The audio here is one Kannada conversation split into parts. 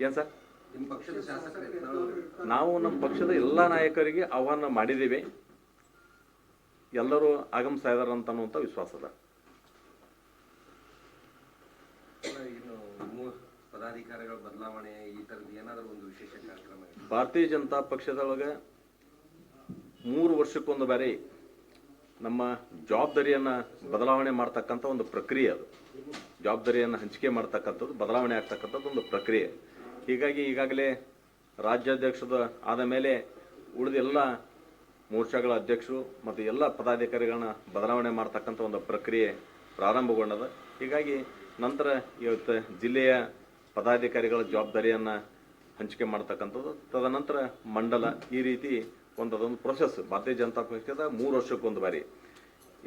ಏನು ಸರ್? ನಾವು ನಮ್ಮ ಪಕ್ಷದ ಎಲ್ಲ ನಾಯಕರಿಗೆ ಆಹ್ವಾನ ಮಾಡಿದ್ದೀವಿ. ಎಲ್ಲರೂ ಆಗಮಿಸ್ತಾ ಇದ್ದಾರೆ ಅಂತ ಅನ್ನುವಂಥ ವಿಶ್ವಾಸ ಅದ. ಇನ್ನು ಪದಾಧಿಕಾರಿಗಳ ಬದಲಾವಣೆ ಈ ಥರದ್ದು ಏನಾದರೂ ಒಂದು ವಿಶೇಷ ಕಾರ್ಯಕ್ರಮ ಭಾರತೀಯ ಜನತಾ ಪಕ್ಷದೊಳಗೆ ಮೂರು ವರ್ಷಕ್ಕೊಂದು ಬಾರಿ ನಮ್ಮ ಜವಾಬ್ದಾರಿಯನ್ನು ಬದಲಾವಣೆ ಮಾಡ್ತಕ್ಕಂಥ ಒಂದು ಪ್ರಕ್ರಿಯೆ ಅದು. ಜವಾಬ್ದಾರಿಯನ್ನು ಹಂಚಿಕೆ ಮಾಡ್ತಕ್ಕಂಥದ್ದು ಬದಲಾವಣೆ ಆಗ್ತಕ್ಕಂಥದ್ದು ಒಂದು ಪ್ರಕ್ರಿಯೆ. ಹೀಗಾಗಿ ಈಗಾಗಲೇ ರಾಜ್ಯಾಧ್ಯಕ್ಷದ ಆದ ಮೇಲೆ ಉಳಿದ ಎಲ್ಲ ಮೋರ್ಚಾಗಳ ಅಧ್ಯಕ್ಷರು ಮತ್ತು ಎಲ್ಲ ಪದಾಧಿಕಾರಿಗಳನ್ನ ಬದಲಾವಣೆ ಮಾಡ್ತಕ್ಕಂಥ ಒಂದು ಪ್ರಕ್ರಿಯೆ ಪ್ರಾರಂಭಗೊಂಡದ. ಹೀಗಾಗಿ ನಂತರ ಇವತ್ತು ಜಿಲ್ಲೆಯ ಪದಾಧಿಕಾರಿಗಳ ಜವಾಬ್ದಾರಿಯನ್ನು ಹಂಚಿಕೆ ಮಾಡ್ತಕ್ಕಂಥದ್ದು. ತದನಂತರ ಮಂಡಲ ಈ ರೀತಿ ಒಂದು ಅದೊಂದು ಪ್ರೊಸೆಸ್ ಭಾರತೀಯ ಜನತಾ ಪಕ್ಷದ ಮೂರು ವರ್ಷಕ್ಕೊಂದು ಬಾರಿ.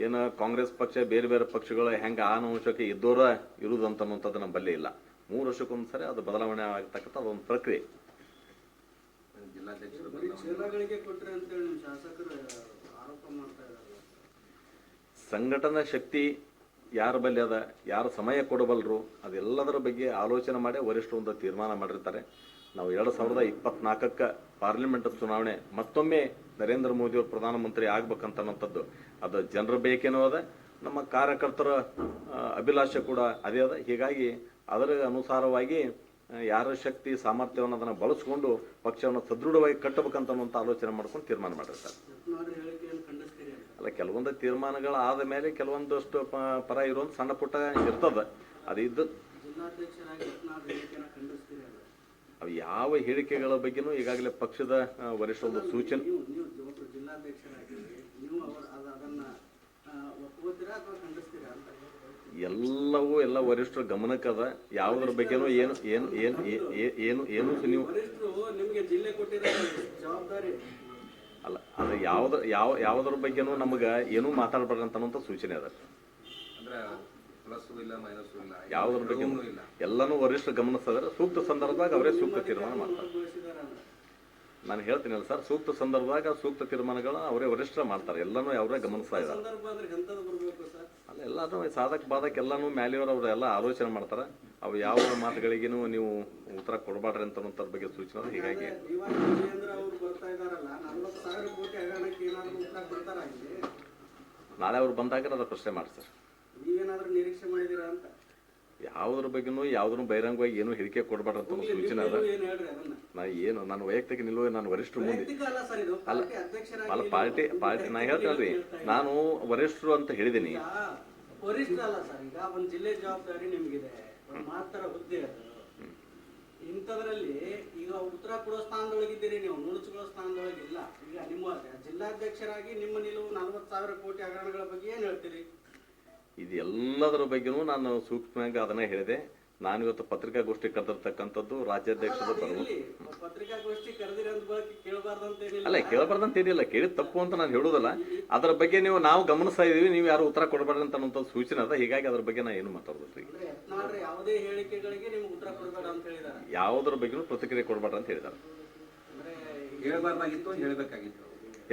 ಏನು ಕಾಂಗ್ರೆಸ್ ಪಕ್ಷ, ಬೇರೆ ಬೇರೆ ಪಕ್ಷಗಳು ಹೆಂಗೆ ಆನುವಂಶಕ್ಕೆ ಇದ್ದೋರ ಇರುವುದಂತ ಅನ್ನುವಂಥದ್ದು ನಮ್ಮಲ್ಲೇ ಇಲ್ಲ. ಮೂರು ವರ್ಷಕ್ಕೊಂದು ಸರಿ ಅದು ಬದಲಾವಣೆ ಆಗ್ತಕ್ಕಂಥ ಅದೊಂದು ಪ್ರಕ್ರಿಯೆ. ಸಂಘಟನಾ ಶಕ್ತಿ ಯಾರ ಬಲ್ಲಿ ಅದ ಯಾರು ಸಮಯ ಕೊಡಬಲ್ಲರು ಅದೆಲ್ಲದರ ಬಗ್ಗೆ ಆಲೋಚನೆ ಮಾಡಿ ವರಿಷ್ಠರು ಒಂದು ತೀರ್ಮಾನ ಮಾಡಿರ್ತಾರೆ. ನಾವು ಎರಡು ಸಾವಿರದ ಇಪ್ಪತ್ನಾಲ್ಕಕ್ಕೆ ಪಾರ್ಲಿಮೆಂಟ್ ಚುನಾವಣೆ ಮತ್ತೊಮ್ಮೆ ನರೇಂದ್ರ ಮೋದಿ ಅವರು ಪ್ರಧಾನಮಂತ್ರಿ ಆಗ್ಬೇಕಂತನ್ನೋಂಥದ್ದು ಅದು ಜನರ ಬೇಕೇನೋ ಅದ ನಮ್ಮ ಕಾರ್ಯಕರ್ತರ ಆ, ಅಭಿಲಾಷೆ ಕೂಡ ಅದೇ ಅದ. ಹೀಗಾಗಿ ಅದರ ಅನುಸಾರವಾಗಿ ಯಾರ ಶಕ್ತಿ ಸಾಮರ್ಥ್ಯವನ್ನು ಅದನ್ನು ಬಳಸ್ಕೊಂಡು ಪಕ್ಷವನ್ನು ಸದೃಢವಾಗಿ ಕಟ್ಟಬೇಕಂತ ಆಲೋಚನೆ ಮಾಡ್ಕೊಂಡು ತೀರ್ಮಾನ ಮಾಡಿರ್ತಾರೆ. ಅಲ್ಲ ಕೆಲವೊಂದು ತೀರ್ಮಾನಗಳು ಆದ ಮೇಲೆ ಕೆಲವೊಂದಷ್ಟು ಪರ ಇರುವಂತ ಸಣ್ಣ ಪುಟ್ಟ ಇರ್ತದ. ಅದು ಇದ್ದು. ಯಾವ ಹೇಳಿಕೆಗಳ ಬಗ್ಗೆನೂ ಈಗಾಗಲೇ ಪಕ್ಷದ ವರಿಷ್ಠ ಒಂದು ಸೂಚನೆ ನೀವು ನೀವು ಒಬ್ಬರು ಜಿಲ್ಲಾಧ್ಯಕ್ಷರಾಗಿ ನೀವು ಅವರ ಅದ- ಅದನ್ನ ಆ, ಒಪ್ಕೋತೀರಾ ಅಥವಾ ಖಂಡಿಸ್ತೀರಾ ಅಂತ ಎಲ್ಲವೂ ಎಲ್ಲ ವರಿಷ್ಠರ ಗಮನಕ್ಕದ ಯಾವುದ್ರ ಬಗ್ಗೆನೂ ಏನು ಏನು ಏನು ಏನು ಏನು ಸ ನೀವು ವರಿಷ್ಠರು ನಿಮಗೆ ಜಿಲ್ಲೆ ಕೊಟ್ಟಿದ್ದಾರೆ ಜವಾಬ್ದಾರಿ. ಅಲ್ಲ ಅದು ಯಾವ್ದ ಯಾವ ಯಾವುದ್ರ ಬಗ್ಗೆನೂ ನಮಗೆ ಏನೂ ಮಾತಾಡ್ಬಾರ್ದಂತ ಅಂತ ಸೂಚನೆ ಅದ. ಅಂದ್ರೆ ಪ್ಲಸ್ ಇಲ್ಲ ಮೈನಸ್ ಇಲ್ಲ ಯಾವುದ್ರ ಬಗ್ಗೆ ಎಲ್ಲಾನು ಇಲ್ಲ. ಎಲ್ಲನೂ ವರಿಷ್ಠ ಗಮನಿಸಿದ್ರೆ ಸೂಕ್ತ ಸಂದರ್ಭದಾಗ ಅವರೇ ಸೂಕ್ತ ತೀರ್ಮಾನ ಮಾಡ್ತಾರೆ. ನಾನು ಹೇಳ್ತೀನಲ್ಲ ಸರ್ ಸೂಕ್ತ ಸಂದರ್ಭದಾಗ ಸೂಕ್ತ ತೀರ್ಮಾನಗಳನ್ನ ಅವರೇ ವರಿಷ್ಠ ಮಾಡ್ತಾರೆ. ಎಲ್ಲನೂ ಅವರೇ ಗಮನಿಸ್ತಾ ಇದ್ದಾರೆ. ಅಲ್ಲ ಎಲ್ಲಾನು ಸಾಧಕ ಬಾಧಕ ಎಲ್ಲಾನು ಮ್ಯಾಲಿಯವರು ಅವ್ರ ಎಲ್ಲ ಆಲೋಚನೆ ಮಾಡ್ತಾರೆ. ಅವು ಯಾವ ಮಾತುಗಳಿಗೇನು ನೀವು ಉತ್ತರ ಕೊಡಬಾರ್ರಿ ಅಂತ ಬಗ್ಗೆ ಸೂಚನೆ. ಹೀಗಾಗಿ ನಾಳೆ ಅವ್ರು ಬಂದಾಗ ಅದ್ರ ಪ್ರಶ್ನೆ ಮಾಡಿ ಸರ್. ನೀವೇನಾದ್ರೂ ನಿರೀಕ್ಷೆ ಮಾಡಿದೀರಾ ಅಂತ? ಯಾವುದ್ರ ಬಗ್ಗೆನೂ ಯಾವ್ದ್ರ ಬಹಿರಂಗವಾಗಿ ಏನು ಹೇಳಿಕೆ ಕೊಡಬಾರ್ದು ಅಂತ ಒಂದು ಸೂಚನೆ ಅದ. ನಾ ಏನು ನಾನು ವೈಯಕ್ತಿಕ ನಿಲುವು ನಾನು ವರಿಷ್ಠರು ಮುಂದೆ. ಅಲ್ಲ ಅಲ್ಲ ಪಾರ್ಟಿ ಪಾರ್ಟಿ ನಾ ಹೇಳ್ತೇನೆ ನಾನು ವರಿಷ್ಠರು ಅಂತ ಹೇಳಿದ್ದೀನಿ. ಈಗ ವರಿಷ್ಠ ಅಲ್ಲ ಸರ್ ಈಗ ಒಂದ್ ಜಿಲ್ಲೆ ಜವಾಬ್ದಾರಿ ನಿಮ್ಗಿದೆ. ಮಾತರ ಹುದ್ದೆ ಅದು. ಇಂಥದ್ರಲ್ಲಿ ಈಗ ಉತ್ತರ ಕೊಡೋ ಸ್ಥಾನದೊಳಗಿದ್ದೀರಿ ನೀವು ನುಣುಚುಕೊಳ್ಳೋ ಸ್ಥಾನದೊಳಗಿಲ್ಲ ಈಗ ನಿಮ್ಮ ಜಿಲ್ಲಾಧ್ಯಕ್ಷರಾಗಿ ನಿಮ್ಮ ನಿಲುವು ನಲ್ವತ್ತು ಸಾವಿರ ಕೋಟಿ ಹಗರಣಗಳ ಬಗ್ಗೆ ಏನು ಹೇಳ್ತೀರಿ? ಇದು ಎಲ್ಲದರ ಬಗ್ಗೆನೂ ನಾನು ಸೂಕ್ಷ್ಮವಾಗಿ ಅದನ್ನೇ ಹೇಳಿದೆ. ನಾನು ಇವತ್ತು ಪತ್ರಿಕಾಗೋಷ್ಠಿ ಕರೆದಿರ್ತಕ್ಕಂಥದ್ದು ರಾಜ್ಯಾಧ್ಯಕ್ಷದ ಅಲ್ಲ, ಕೇಳಬಾರ್ದಂತ ಏನಿಲ್ಲ ಅಲ್ಲ ಕೇಳಬಾರ್ದಂತ ಏನಿಲ್ಲ. ಕೇಳಿದ ತಪ್ಪು ಅಂತ ನಾನು ಹೇಳೋದಲ್ಲ ಅದರ ಬಗ್ಗೆ ನೀವು ನಾವು ಗಮನಿಸ್ತಾ ಇದೀವಿ ನೀವು ಯಾರು ಉತ್ತರ ಕೊಡಬಾರ್ದು ಅಂತ ಅನ್ನೋ ಸೂಚನೆ ಅದ. ಹೀಗಾಗಿ ಅದ್ರ ಬಗ್ಗೆ ನಾನು ಏನು ಮಾತಾಡೋದು ಅಂದ್ರೆ ಯಾವುದೇ ಹೇಳಿಕೆಗಳಿಗೆ ನಿಮ್ಗೆ ಉತ್ತರ ಕೊಡಬೇಡ ಅಂತ ಹೇಳಿದಾರೆ ಯಾವುದ್ರ ಬಗ್ಗೆನೂ ಪ್ರತಿಕ್ರಿಯೆ ಕೊಡಬಾರ್ದು ಅಂತ ಹೇಳಿದ್ದಾರೆ. ಹೇಳ್ಬಾರ್ದಾಗಿತ್ತು ಹೇಳ್ಬೇಕಾಗಿತ್ತು.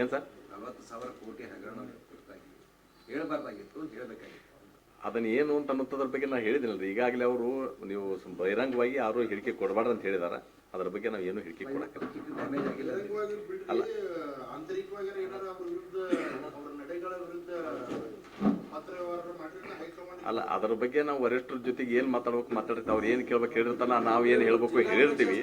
ಏನ್ ಸರ್? ನಲವತ್ತು ಸಾವಿರ ಕೋಟಿ ಹಗರಣ ಹೇಳ್ಬಾರ್ದಾಗಿತ್ತು ಹೇಳ್ಬೇಕಾಗಿತ್ತು. ಅದನ್ನ ಏನು ಅಂತ ಅನ್ನೋದ್ರ ಬಗ್ಗೆ ನಾನು ಹೇಳಿದಿನಲ್ರಿ. ಈಗಾಗಲೇ ಅವರು ನೀವು ಬಹಿರಂಗವಾಗಿ ಯಾರು ಹೇಳಿಕೆ ಕೊಡಬಾರ್ದು ಅಂತ ಹೇಳಿದಾರ. ಅದ್ರ ಬಗ್ಗೆ ನಾವು ಏನು ಹೇಳಿಕೆ ಕೊಡಕ್ಕಿಲ್ಲ. ಅಲ್ಲ. ಅಲ್ಲ, ಅದ್ರ ಬಗ್ಗೆ ನಾವು ವರಿಷ್ಠರ ಜೊತೆಗೆ ಏನ್ ಮಾತಾಡ್ಬೇಕು ಮಾತಾಡ್ತೀವಿ ಅವ್ರು ಏನ್ ಕೇಳ್ಬೇಕು ಹೇಳಿರ್ತಾನ, ನಾವು ಏನ್ ಹೇಳ್ಬೇಕು ಹೇಳಿರ್ತೀವಿ.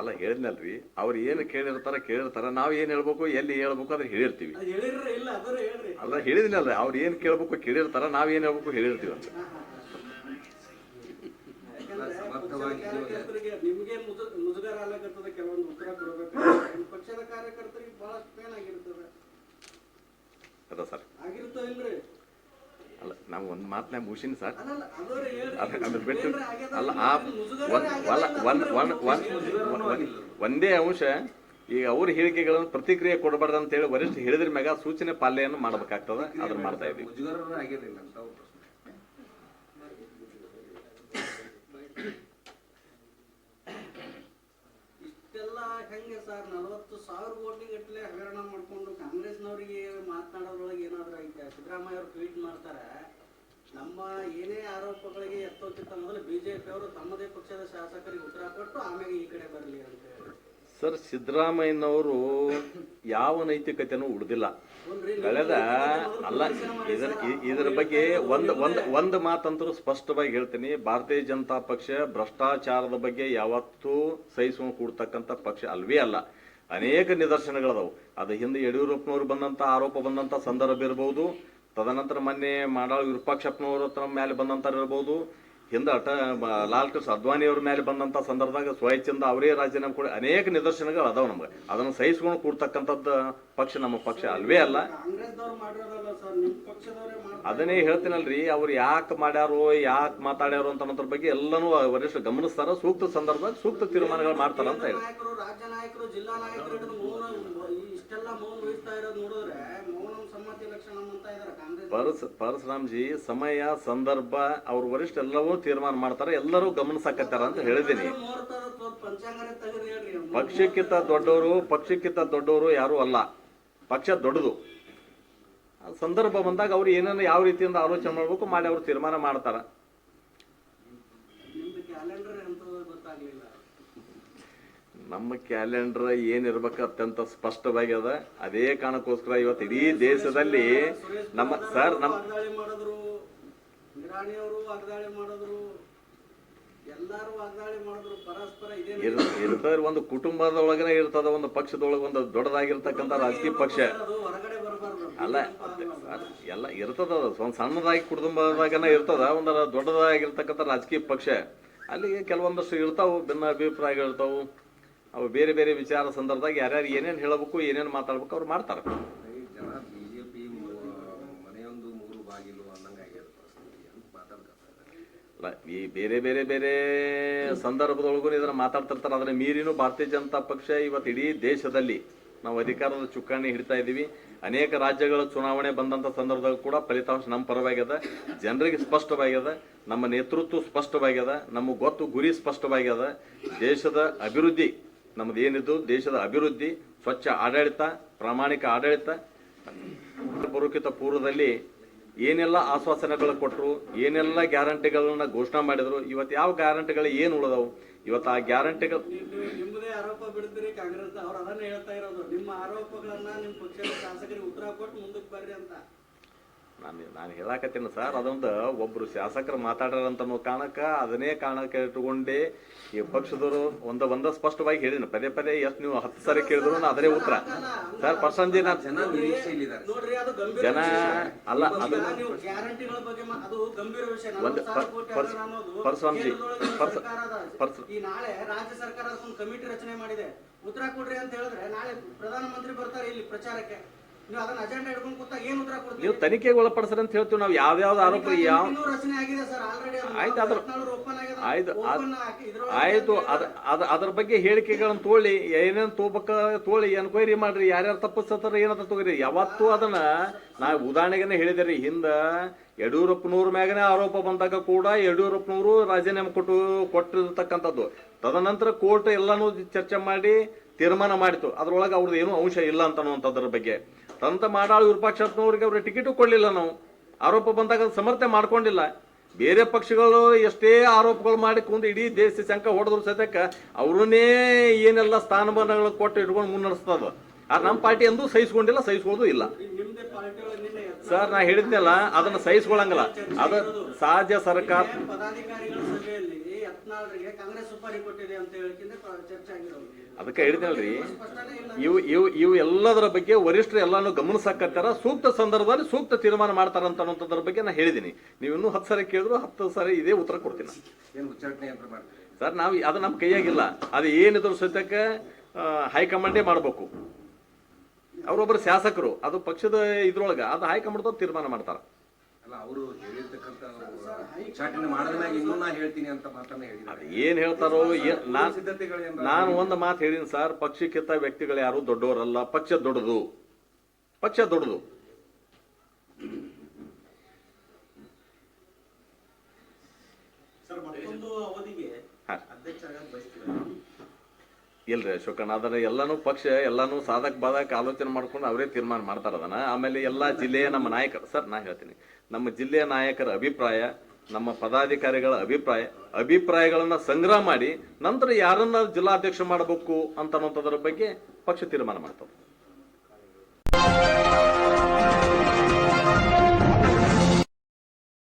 ಅಲ್ಲ, ಹೇಳಿದ್ನಲ್ರಿ. ಅವ್ರು ಏನು ಕೇಳಿರ್ತಾರ ಕೇಳಿರ್ತಾರ, ನಾವು ಏನ್ ಹೇಳ್ಬೇಕು, ಎಲ್ಲಿ ಹೇಳ್ಬೇಕು ಅದ್ರ ಹೇಳಿರ್ತೀವಿ. ಅಲ್ಲ ಹೇಳಿದಿನಲ್ಲ ಅವ್ರು ಏನ್ ಕೇಳ್ಬೇಕು ಕೇಳಿರ್ತಾರ ನಾವ್ ಏನ್ ಹೇಳ್ಬೇಕು ಹೇಳಿರ್ತೀವಿ ಅಂತ. ಅದ ಸರ್ ಅಲ್ಲ ನಾವು ಒಂದ್ ಮಾತನ್ನ ಮುಗಿಸಿನಿ ಸರ್ ಅದರ ಬಿಟ್ಟು ಅಲ್ಲ ಆ ಒಂದೇ ಅಂಶ ಈಗ ಅವ್ರ ಹೇಳಿಕೆಗಳನ್ನು ಪ್ರತಿಕ್ರಿಯೆ ಕೊಡಬಾರ್ದು ಅಂತ ಹೇಳಿ ವರಿಷ್ಠ ಹೇಳಿದ್ರ ಮ್ಯಾಗ ಸೂಚನೆ ಪಾಲನೆಯನ್ನು ಮಾಡ್ಬೇಕಾಗ್ತದ ಅದನ್ನ ಮಾಡ್ತಾ ಇದ್ದೀವಿ. ಮುಜುಗರ ಆಗಿರಲಿಲ್ಲ ಅಂತ ಅವ್ರ ಪ್ರಶ್ನೆ. ಇಷ್ಟೆಲ್ಲ ಹೆಂಗೆ ಸರ್? ನಲವತ್ತು ಸಾವಿರ ಕೋಟಿ ಗಟ್ಟಲೆ ಹಗರಣ ಮಾಡ್ಕೊಂಡು ಕಾಂಗ್ರೆಸ್ನವರಿಗೆ ಮಾತನಾಡೋದ್ರೊಳಗೆ ಏನಾದರೂ ಐತೆ? ಸಿದ್ದರಾಮಯ್ಯ ಅವ್ರು ಟ್ವೀಟ್ ಮಾಡ್ತಾರೆ ನಮ್ಮ ಏನೇ ಆರೋಪಗಳಿಗೆ ಎತ್ತೋಕ್ಕಿಂತ ಮೊದಲು ಬಿಜೆಪಿ ಅವರು ತಮ್ಮದೇ ಪಕ್ಷದ ಶಾಸಕರಿಗೆ ಉತ್ತರ ಕೊಟ್ಟು ಆಮೇಲೆ ಈ ಕಡೆ ಬರಲಿ ಅಂತ ಸರ್ ಸಿದ್ದರಾಮಯ್ಯನವರು ಯಾವ ನೈತಿಕತೆನೂ ಉಳಿದಿಲ್ಲ. ಕಳೆದ ಅಲ್ಲ, ಇದರ ಇದರ ಬಗ್ಗೆ ಒಂದು ಒಂದು ಒಂದು ಮಾತಂತರೂ ಸ್ಪಷ್ಟವಾಗಿ ಹೇಳ್ತೀನಿ. ಭಾರತೀಯ ಜನತಾ ಪಕ್ಷ ಭ್ರಷ್ಟಾಚಾರದ ಬಗ್ಗೆ ಯಾವತ್ತೂ ಸಹಿಸ್ಕೊಂಡು ಕೂಡ್ತಕ್ಕಂಥ ಪಕ್ಷ ಅಲ್ವೇ ಅಲ್ಲ. ಅನೇಕ ನಿದರ್ಶನಗಳದಾವು. ಅದು ಹಿಂದೆ ಯಡಿಯೂರಪ್ಪನವ್ರು ಬಂದಂಥ ಆರೋಪ ಬಂದಂಥ ಸಂದರ್ಭ ಇರಬಹುದು ತದನಂತರ ಮೊನ್ನೆ ಮಾಡಾಳ್ ವಿರೂಪಾಕ್ಷಪ್ಪನವ್ರ ಹತ್ರ ಮೇಲೆ ಬಂದಂತ ಇರಬಹುದು ಹಿಂದೆ ಅಟ ಲಾಲ್ ಕೃಷ್ಣ ಅದ್ವಾನಿ ಅವ್ರ ಮೇಲೆ ಬಂದಂತ ಸಂದರ್ಭದಾಗ ಸ್ವಚ್ಛಂದ ಅವರೇ ರಾಜೀನಾಮೆ ಕೊಡಿ ಅನೇಕ ನಿದರ್ಶನಗಳು ಅದಾವ ನಮ್ಗೆ. ಅದನ್ನು ಸಹಿಸ್ಕೊಂಡು ಕೂಡ್ತಕ್ಕಂಥದ್ದು ಪಕ್ಷ ನಮ್ಮ ಪಕ್ಷ ಅಲ್ವೇ ಅಲ್ಲ. ಅದನ್ನೇ ಹೇಳ್ತೀನಲ್ರಿ ಅವ್ರು ಯಾಕೆ ಮಾಡ್ಯಾರೋ ಯಾಕೆ ಮಾತಾಡ್ಯಾರು ಅಂತ ಅನ್ನೋದ್ರ ಬಗ್ಗೆ ಎಲ್ಲನೂ ವರಿಷ್ಠ ಗಮನಿಸ್ತಾರ. ಸೂಕ್ತ ಸಂದರ್ಭದಾಗ ಸೂಕ್ತ ತೀರ್ಮಾನಗಳು ಮಾಡ್ತಾರ ಅಂತ ಹೇಳಿ. ಪರಸ್ ಪರಶುರಾಮ್ಜಿ ಸಮಯ ಸಂದರ್ಭ ಅವ್ರ ವರಿಷ್ಠ ಎಲ್ಲವೂ ತೀರ್ಮಾನ ಮಾಡ್ತಾರೆ ಎಲ್ಲರೂ ಗಮನಿಸಕತ್ತಾರ ಅಂತ ಹೇಳಿದ್ದೀನಿ. ಹೇಳ್ರಿ ಪಕ್ಷಕ್ಕಿಂತ ದೊಡ್ಡವರು ಪಕ್ಷಕ್ಕಿಂತ ದೊಡ್ಡವರು ಯಾರು ಅಲ್ಲ. ಪಕ್ಷ ದೊಡ್ಡದು. ಆ ಸಂದರ್ಭ ಬಂದಾಗ ಅವ್ರು ಏನೇನು ಯಾವ ರೀತಿಯಿಂದ ಆಲೋಚನೆ ಮಾಡ್ಬೇಕು ಮಾಡಿ ಅವ್ರು ತೀರ್ಮಾನ ಮಾಡ್ತಾರ. ನಮ್ಮ ಕ್ಯಾಲೆಂಡರ್ ಏನಿರ್ಬೇಕು ಅತ್ಯಂತ ಸ್ಪಷ್ಟವಾಗಿ ಅದ ಅದೇ ಕಾರಣಕ್ಕೋಸ್ಕರ ಇವತ್ತು ಇಡೀ ದೇಶದಲ್ಲಿ ನಮ್ಮ ಸರ್ ನಮ್ಮ ಇರ್ತದ ಒಂದು ಕುಟುಂಬದೊಳಗನೆ ಇರ್ತದ ಒಂದು ಪಕ್ಷದೊಳಗ ಒಂದು ದೊಡ್ಡದಾಗಿರ್ತಕ್ಕಂಥ ರಾಜಕೀಯ ಪಕ್ಷ. ಅಲ್ಲ ಎಲ್ಲ ಇರ್ತದ ಒಂದು ಸಣ್ಣದಾಗಿ ಕುಟುಂಬದಾಗನ ಇರ್ತದ ಒಂದು ದೊಡ್ಡದಾಗಿರ್ತಕ್ಕಂಥ ರಾಜಕೀಯ ಪಕ್ಷ. ಅಲ್ಲಿಗೆ ಕೆಲವೊಂದಷ್ಟು ಇರ್ತಾವು ಭಿನ್ನ ಅಭಿಪ್ರಾಯಗಳು ಇರ್ತಾವು ಅವು ಬೇರೆ ಬೇರೆ ವಿಚಾರ ಸಂದರ್ಭದಾಗ ಯಾರ್ಯಾರು ಏನೇನು ಹೇಳಬೇಕು ಏನೇನು ಮಾತಾಡ್ಬೇಕು ಅವ್ರು ಮಾಡ್ತಾರೆ. ಈ ಬೇರೆ ಬೇರೆ ಬೇರೆ ಸಂದರ್ಭದೊಳಗೂ ಇದನ್ನ ಮಾತಾಡ್ತಿರ್ತಾರೆ. ಅದನ್ನ ಮೀರಿನೂ ಭಾರತೀಯ ಜನತಾ ಪಕ್ಷ ಇವತ್ತು ಇಡೀ ದೇಶದಲ್ಲಿ ನಾವು ಅಧಿಕಾರದ ಚುಕ್ಕಾಣಿ ಹಿಡಿತಾ ಇದ್ದೀವಿ. ಅನೇಕ ರಾಜ್ಯಗಳ ಚುನಾವಣೆ ಬಂದಂತ ಸಂದರ್ಭದಲ್ಲಿ ಕೂಡ ಫಲಿತಾಂಶ ನಮ್ಮ ಪರವಾಗ್ಯದ. ಜನರಿಗೆ ಸ್ಪಷ್ಟವಾಗ್ಯದ. ನಮ್ಮ ನೇತೃತ್ವ ಸ್ಪಷ್ಟವಾಗ್ಯದ. ನಮ್ಮ ಗೊತ್ತು ಗುರಿ ಸ್ಪಷ್ಟವಾಗ್ಯದ. ದೇಶದ ಅಭಿವೃದ್ಧಿ ನಮ್ದು ಏನಿದ್ದು ದೇಶದ ಅಭಿವೃದ್ಧಿ, ಸ್ವಚ್ಛ ಆಡಳಿತ, ಪ್ರಾಮಾಣಿಕ ಆಡಳಿತ. ಬರೋಕ್ಕಿಂತ ಪೂರ್ವದಲ್ಲಿ ಏನೆಲ್ಲ ಆಶ್ವಾಸನೆಗಳು ಕೊಟ್ಟರು ಏನೆಲ್ಲ ಗ್ಯಾರಂಟಿಗಳನ್ನ ಘೋಷಣೆ ಮಾಡಿದ್ರು, ಇವತ್ತು ಯಾವ ಗ್ಯಾರಂಟಿಗಳು ಏನು ಉಳಿದವು? ಇವತ್ತು ಆ ಗ್ಯಾರಂಟಿಗಳು ಆರೋಪ ಬಿಡ್ತೀರಿ ಕಾಂಗ್ರೆಸ್ ಅವ್ರು ಅದನ್ನ ಹೇಳ್ತಾ ಇರೋದು. ನಿಮ್ಮ ಆರೋಪಗಳನ್ನ ನಿಮ್ಮ ಪಕ್ಷದ ಶಾಸಕರಿಗೆ ಉತ್ತರ ಕೊಟ್ಟು ಮುಂದಕ್ಕೆ ಬರ್ರಿ ಅಂತ. ನಾನು ನಾನು ಹೇಳಾಕತ್ತೀನಿ ಸರ್ ಅದೊಂದು ಒಬ್ರು ಶಾಸಕರು ಮಾತಾಡ್ಯಾರಂತ ಅನ್ನೋ ಕಾರಣಕ್ಕ ಅದನ್ನೇ ಕಾರಣಕ್ಕೆ ಇಟ್ಟುಕೊಂಡು. ಈ ಪಕ್ಷದವರು ಒಂದು ಒಂದ ಸ್ಪಷ್ಟವಾಗಿ ಹೇಳಿನ ಪದೇ ಪದೇ ಎಷ್ಟು ನೀವು ಹತ್ತು ಸಾರಿ ಕೇಳಿದ್ರು ಅದರೇ ಉತ್ತರ. ಸರ್ ಪರ್ಸಂಜಿ ನಾನು ಜನ ನಿರೀಕ್ಷೆಯಲ್ಲಿದ್ದಾರೆ ನೋಡ್ರಿ ಅದು ಗಂಭೀರ ಜನ ಅಲ್ಲ ಅದು ನೀವು ಗ್ಯಾರಂಟಿಗಳ ಬಗ್ಗೆ ಅದು ಗಂಭೀರ ವಿಷಯ. ಒಂದು ನಲವತ್ತು ಸಾವಿರ ಪರ್- ಪರ್ಸ್- ಅನುದಾನ ಅನ್ನೋದು ಪರ್ಸ್ವಾಮಿಜಿ, ಕೇಂದ್ರದೊಳಗೆ ಪರ್ಸ್- ಸರ್ಕಾರ ಈ ನಾಳೆ ರಾಜ್ಯ ಸರ್ಕಾರ ಕಮಿಟಿ ರಚನೆ ಮಾಡಿದೆ. ಉತ್ತರ ಕೊಡ್ರಿ ಅಂತ ಹೇಳಿದ್ರೆ ನಾಳೆ ಪ್ರಧಾನಮಂತ್ರಿ ಬರ್ತಾರೆ ಇಲ್ಲಿ ಪ್ರಚಾರಕ್ಕೆ. ನೀವು ತನಿಖೆಗೆ ಒಳಪಡಿಸ್ರಿ ಅಂತ ಹೇಳ್ತೀವಿ ನಾವು ಯಾವ್ಯಾವ್ದು ಆರೋಪ ಯಾವ ಆಯ್ತು, ಅದ್ರ- ಆಯ್ತು ಆಯ್ತು ಅದ ಅದ ಅದ್ರ ಬಗ್ಗೆ ಹೇಳಿಕೆಗಳನ್ನ ತೋಳಿ ಏನೇನು ತೋಬಕ ತೋಳಿ ಎನ್ಕ್ವೈರಿ ಮಾಡ್ರಿ ಯಾರ್ಯಾರು ತಪ್ಪಿಸ್ತಾರ ಏನಂತ ತಗೋರಿ. ಯಾವತ್ತೂ ಅದನ್ನ ನಾ ಉದಾಹರಣೆಗೆನೆ ಹೇಳಿದೆ ಹಿಂದ ಯಡಿಯೂರಪ್ಪನವ್ರ ಮ್ಯಾಗನೆ ಆರೋಪ ಬಂದಾಗ ಕೂಡ ಯಡಿಯೂರಪ್ಪನವರು ರಾಜೀನಾಮೆ ಕೊಟ್ಟು ಕೊಟ್ಟಿರ್ತಕ್ಕಂಥದ್ದು. ತದನಂತರ ಕೋರ್ಟ್ ಎಲ್ಲಾನು ಚರ್ಚೆ ಮಾಡಿ ತೀರ್ಮಾನ ಮಾಡಿತು ಅದರೊಳಗೆ ಅವ್ರದ್ದು ಏನೂ ಅಂಶ ಇಲ್ಲ ಅಂತ ಅನ್ನುವಂಥದ್ರ ಬಗ್ಗೆ. ತಂತ ಮಾಡಾಳು ವಿರೂಪಾಕ್ಷಪ್ಪನವ್ರಿಗೆ ಅವ್ರಿಗೆ ಟಿಕೆಟು ಕೊಡಲಿಲ್ಲ ನಾವು. ಆರೋಪ ಬಂದಾಗ ಸಮರ್ಥನೆ ಮಾಡ್ಕೊಂಡಿಲ್ಲ. ಬೇರೆ ಪಕ್ಷಗಳು ಎಷ್ಟೇ ಆರೋಪಗಳು ಮಾಡಿ ಕುಂದು ಇಡೀ ದೇಶ ಶಂಕ ಹೊಡೆದ್ರು ಸತ್ಯಕ್ಕೆ ಅವ್ರನ್ನೇ ಏನೆಲ್ಲ ಸ್ಥಾನಮಾನಗಳು ಕೊಟ್ಟು ಇಟ್ಕೊಂಡು ಮುನ್ನಡೆಸ್ತದ. ಆದ್ರೆ ನಮ್ಮ ಪಾರ್ಟಿ ಎಂದೂ ಸಹಿಸ್ಕೊಂಡಿಲ್ಲ, ಸಹಿಸ್ಕೊಳ್ಳೋದು ಇಲ್ಲ. ಸರ್, ನಾ ಹೇಳಿದ್ನಲ್ಲ, ಅದನ್ನ ಸಹಿಸ್ಕೊಳಂಗಿಲ್ಲ. ಅದು ಸಹಜ ಸರ್ಕಾರ. ಕಾಂಗ್ರೆಸ್ ಅಂತ ಚರ್ಚೆ ಅದಕ್ಕೆ ಹೇಳಿದ್ನಲ್ರಿ ಇವು ಇವು ಇವು ಎಲ್ಲದರ ಬಗ್ಗೆ ವರಿಷ್ಠರು ಎಲ್ಲಾನು ಗಮನಿಸಕತ್ತಾರ ಸೂಕ್ತ ಸಂದರ್ಭದಲ್ಲಿ ಸೂಕ್ತ ತೀರ್ಮಾನ ಮಾಡ್ತಾರ ಅಂತ ಅನ್ನೋದ್ರ ಬಗ್ಗೆ ನಾ ಹೇಳಿದ್ದೀನಿ ನೀವು ಇನ್ನೂ ಹತ್ತು ಸಾರಿ ಕೇಳಿದ್ರು ಹತ್ತು ಸಾರಿ ಇದೇ ಉತ್ತರ ಕೊಡ್ತೀನಿ. ಸರ್ ನಾವು ಅದು ನಮ್ಮ ಕೈಯಾಗಿಲ್ಲ. ಅದು ಏನಿದ್ರು ಸತ್ಯಕ್ಕೆ ಹೈಕಮಾಂಡೇ ಮಾಡಬೇಕು. ಅವರೊಬ್ಬರು ಶಾಸಕರು ಅದು ಪಕ್ಷದ ಇದ್ರೊಳಗೆ ಅದು ಹೈಕಮಾಂಡ್ ತೀರ್ಮಾನ ಮಾಡ್ತಾರೆ. ಅಲ್ಲ ಅವರು ಹೇಳಿರ್ತಕ್ಕಂಥ ಉಚ್ಚಾಟನೆ ಮಾಡಿದ್ಮ್ಯಾಗ ಇನ್ನೂ ನಾ ಹೇಳ್ತೀನಿ ಅಂತ ಮಾತನ್ನ ಅದು ಹೇಳಿದ್ದಾರೆ ಏನ್ ಹೇಳ್ತಾರೋ ನಾನ್ ಒಂದು ಮಾತು ಹೇಳಿನಿ ಸರ್ ಪಕ್ಷಕ್ಕಿಂತ ವ್ಯಕ್ತಿಗಳು ಯಾರು ದೊಡ್ಡವರಲ್ಲ ಪಕ್ಷ ದೊಡ್ಡದು. ಪಕ್ಷ ದೊಡ್ಡದು. ಸರ್ ಮತ್ತೊಂದು ಅವಧಿಗೆ ಅಧ್ಯಕ್ಷರಾಗಿ ಬಯಸ್ತೀರಾ? ಇಲ್ರಿ ಅಶೋಕಣ್ಣ ಅದನ್ನ ಎಲ್ಲಾನು ಪಕ್ಷ ಎಲ್ಲಾನು ಸಾಧಕ ಬಾಧಕ್ ಆಲೋಚನೆ ಮಾಡ್ಕೊಂಡು ಅವರೇ ತೀರ್ಮಾನ ಮಾಡ್ತಾರ ಅದನ್ನ. ಆಮೇಲೆ ಎಲ್ಲಾ ಜಿಲ್ಲೆಯ ನಮ್ಮ ನಾಯಕರು ಸರ್ ನಾ ಹೇಳ್ತೀನಿ. ನಮ್ಮ ಜಿಲ್ಲೆಯ ನಾಯಕರ ಅಭಿಪ್ರಾಯ ನಮ್ಮ ಪದಾಧಿಕಾರಿಗಳ ಅಭಿಪ್ರಾಯ, ಅಭಿಪ್ರಾಯಗಳನ್ನು ಸಂಗ್ರಹ ಮಾಡಿ ನಂತರ ಯಾರನ್ನ ಜಿಲ್ಲಾಧ್ಯಕ್ಷ ಮಾಡಬೇಕು ಅಂತ ಬಗ್ಗೆ ಪಕ್ಷ ತೀರ್ಮಾನ ಮಾಡ್ತದೆ.